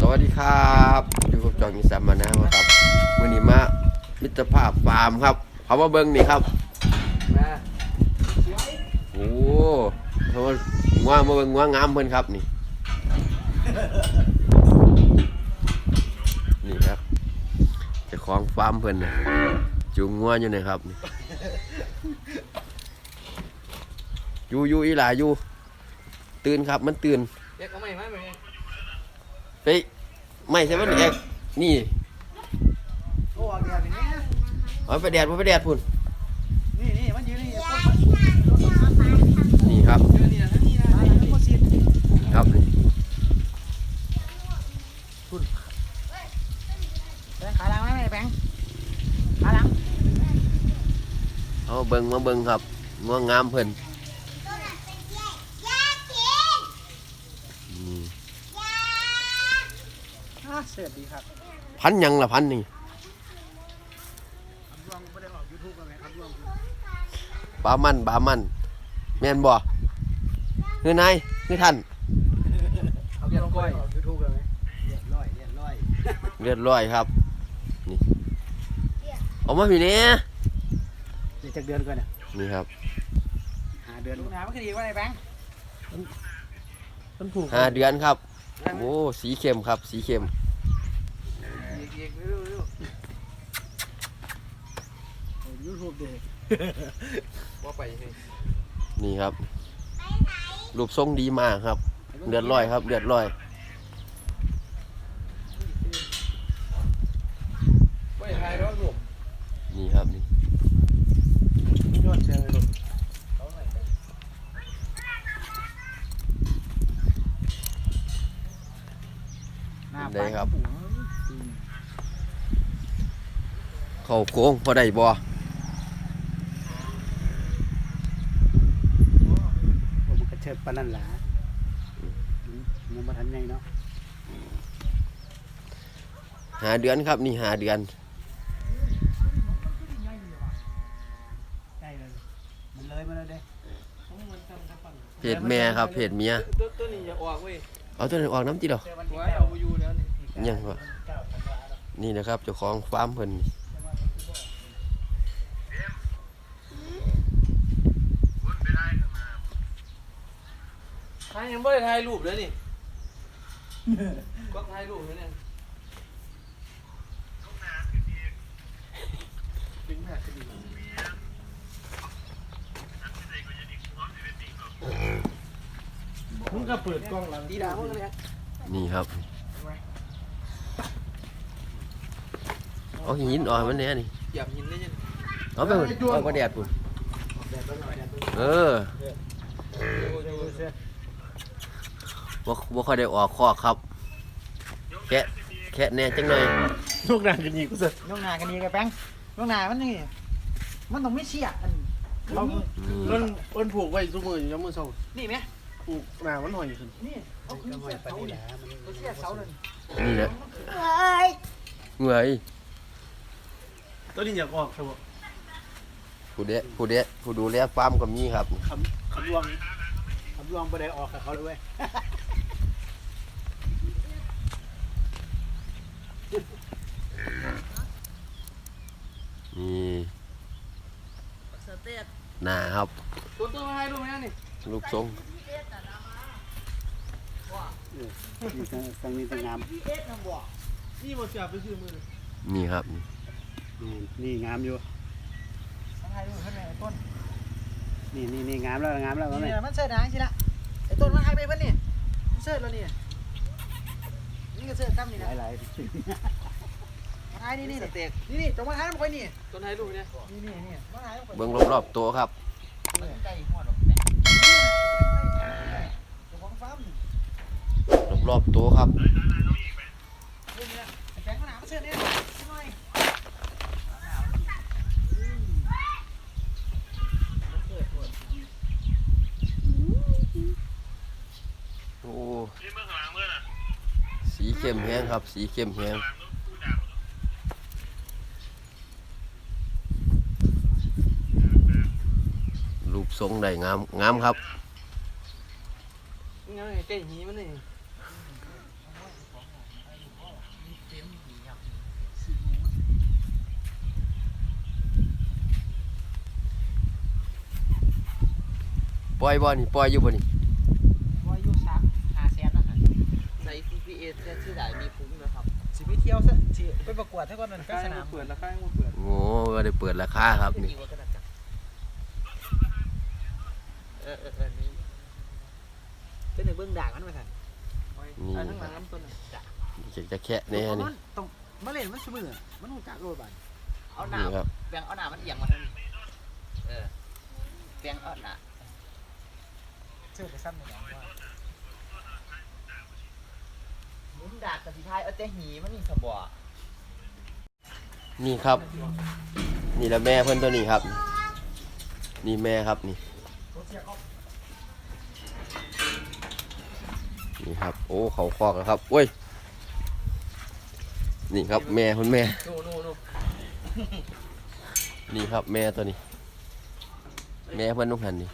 สวัสดีครับอยู่กับจองอีสามานะครับวันนี้มามิตรภาพฟาร์มครับเขามาเบิ้งนี่ครับมาโอ้เขามาง่วงมาเบิ้งง่วงงามเพิ่นครับนี่นี่ครับจะของฟาร์มเพิ่นนะจูงง่วงอยู่นะครับอยู่อยู่อีหลาอยู่ตื่นครับมันตื่น เด็กเอาใหม่มาไหม ไปไม่ใช่มันแอกนี่โอ้เดี๋ยวนี้เอาไปแดดเอาไปแดดพุ่นนี่นี่มันยืนนี่ต้นนี่ครับยืนนี่นะนี่นะนี่นะมันซีดครับนี่แบงขาลังไหมแบงขาลังเอาเบิ่งมาเบิ่งครับง่วงงามเพิ่นนี่ อ่าเสียดีครับพันหยังละพันนี่คำรวงไม่ได้ออกยูทูบไหมคำรวงบามันบามัน แม่นบ่คือนายคือท่านเขาเรียกก้อยออกยูทูบไหมเรียบร้อยเรียบร้อยเรียบร้อยครับ นี่เอามาพี่เนี้ยเดี๋ยวจะเดือนก่อนเนี่ยนี่ครับหาเดือนลูกน้ำมันคือดีว่าไงแบงมันผูกห้าเดือนครับ โอ้สีเข้มครับ สีเข้ม ยูทูบเด็กว่าไปนี่นี่ครับ รูปทรงดีมากครับ เลือดร้อยครับ เลือดร้อย ว่าไทยร้อนหลวม นี่ครับนี่ ยอดเชียงเลยลูกหน้า ได้ครับ ปาก เข้าโค้งพอได้บ่ผมก็เชิดปานนันหลายังมาทันไงเนาะหาเดือนครับนี่หาเดือนใช่เลยมันเลยมาแล้วเด้เพจแม่ครับเพจเมียตัวตัวนี้อย่าออกเว้ยเอาตัวนั้นออกน้ำจีดอกไว้เอาไปอยู่แล้วนี่ยังวะนี่นะครับเจ้าของฟาร์มเพิ่น ถ่ายยังไม่ได้ถ่ายรูปเลยนี่ก็ถ่ายรูปเลยเนี่ยดึงหน้าขึ้นดีมึงก็เปิดกล้องแล้วดีดาพวกนี้นี่ครับเอาหินออกมันแน่นี่หยับหินได้ยังเอาไปพุ่นเอาไปแดดพุ่นเออ บ่บ่ค่อยได้ออกคอกครับ แค่แค่แน่จังเลยลูกนางกันยีกูสิลูกนากันยีกับแป้งลูกนามันนี่มันต้องไม่เชี่ยอันเรานี่มันมันผูกไว้ซุมืออยู่ยังมือเศร้านี่ไหมผูกหน้ามันหอยขึ้นนี่เอาขึ้นเชี่ยเสาเลยเขาเชี่ยเสาเลยนี่แหละเงยตัวนี้อยากออกครับผมผู้เดะผู้เดะผู้ดูแลฟาร์มก็มีครับคำคำรวงคำรวงไปได้ออกกับเขาเลยเว้ย นี่ หน้าครับตัวตัวมาให้รูปไหมนี่รูปทรงนี่สังนี้ตั้งงามนี่บอเสียไปซื้อมือนี่ครับ นี่นี่งามอยู่ให้ดูข้างในต้นนี่นี่นี่งามแล้วงามแล้วนี่มันเสิร์ฟนะใช่ละไอ้ต้นมันให้ไปเพิ่นนี่เสิร์ฟแล้วนี่นี่ก็เสิร์ฟตั้มนี่นะหลายๆ ท้ายนี่นี่เตกนี่นี่ตรงมาท้ายมันค่อยนี่ตัวถ่ายรูปเนี่ยนี่นี่นี่มาท้ายมันค่อยเบิ่งรอบๆตัวครับใกล้หอดดอกแตกเจ้าของฟาร์มรอบๆตัวครับนี่นี่แข็งขนาดมันเสิร์ฟนี่หน่อยโอ้สีเข้มแห้งครับ สีเข้มแห้ง ทรงได้งามงามครับง่ายวันนี่ปล่อยบ่นี่ปล่อยอยู่บ่อหาแสนแล้วค่ใส่ CPS จะที่ได้มีคุ้มนะครับสิไปเที่ยวซะสิไปประกวดเท่าก่อนนั่นไปสนาม เปิดละคายมาเปิด โอ้ก็ได้เปิดราคาครับนี่ ออเออเออนี่เป็นหนึ่งเบื้องด่างมันมาสั่นนี่อันทั้งหลังน้ำต้นน่ะจะจะแค่แน่นี่ ต้องมาเล่นมันเสมอมันหูจักโลดบาดเอาหนานี่ครับ แบงเอาหนามันเอียงมาทางนี้เออแบ่งเอาหนาเชื่อไปซ้ำหนึ่งอย่างว่าหมุนดาดกับสีท้ายเอาแต่หีมันนี่สบอนี่ครับ นี่ละแม่เพิ่อนตัวนี้ครับ นี่แม่ครับนี่ นี่ครับ โอ้เขาคอกแล้วครับโอ้ยนี่ครับแม่คุณแม่โน่โน่โน่นี่ครับแม่ตัวนี้ แม่เพิ่นนุ่งหันนี่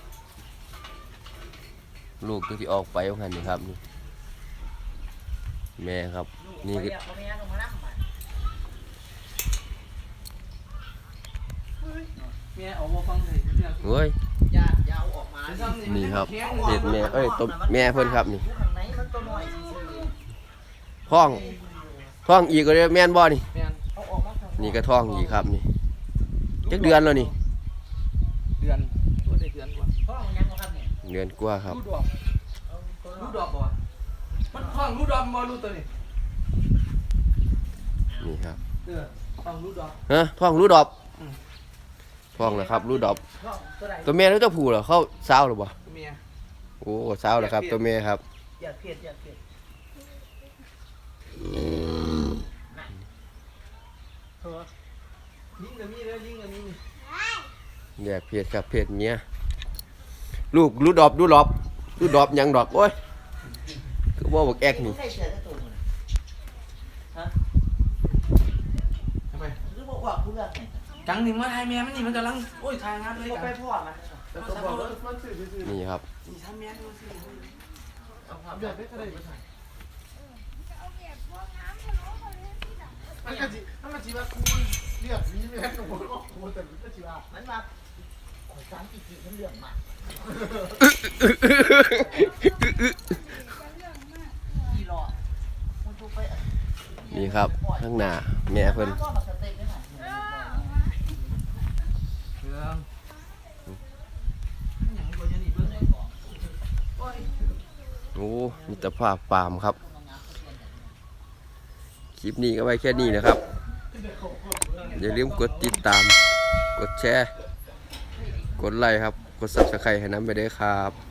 ลูกตัวที่ออกไปนุ่งหันนี่ครับนี่ แม่ครับ นี่คือเขาไม่ยันลงมานั่งมาแม่เอาบ่ฟังเลยเรื่องเฮ้ย นซ้ำนี่ครับแข็งเด็ดแม่เอ้ยตัวแม่เพิ่นครับนี่อยู่ข้างในมันตัวน้อยซื่อท้องท้องอีกก็เลยแม่นบ่นี่แม่นๆเอาออกมาข้างนี่ก็ท้องอีกครับนี่จักเดือนแล้วนี่ เดือนตัวได้เดือนกว่าพ่อมันยังบ่ครับเนี่ยเดือนกว่าครับรูดดอกรูดดอกบ่วะมันคล้องรูดดอกบ่รูดตัวนี้นี่ครับเออคล้องรูดดอกฮะท้องรู้ดอบอืม ท้องแล้วครับรู้ดอบพ่อตัวใดตัวแม่หรือตัวผู้เหรอเข้าเศร้าหรือบ่เมียโอ้เศร้าแล้วครับ ตัวแม่ครับอย่าเพียดอย่าเพียดเออลิงก็มีเด้อลิงก็มีนี่แยกเพศครับเพศเมียลูกรู้ดอบรู้ดอบรู้ดอบหยังดอกโอ้ยคือว่าบอกแอกนี่ใส่เสื้อตัวตัวนึงทำไมหรือบอกว่ากูเลือ กไหนจังนี่มาทายแม่มันนี่มันกำลังโอ้ยทายงานเลยก็กัไปนพ่อมันแต่ก็บอกว่ามันซื้อซื้อนี่ครับนี่ทำแม่ดูสิเอาความเดือดได้เท่าไหร่มันก็สิมันก็สิว่ากูเรียกสีแม่หนูก็กูแต่มันก็สิว่ามันมาข่อยสามกี่กี่มันเรื่องมากกี่รอมันทุกไปนี่ครับข้างหน้าแม่เพิ่น พ่อมาสเต็ปได้ไหม เครื่องอย่างนี้ก็จะนี่เบิ่งได้ก่อน โอ้มิตรภาพฟาร์มครับ คลิปนี้ก็ไว้แค่นี้นะครับ อย่าลืมกดติดตาม กดแชร์ กดไลค์ครับ กด subscribe ให้น้ำไปด้วยครับ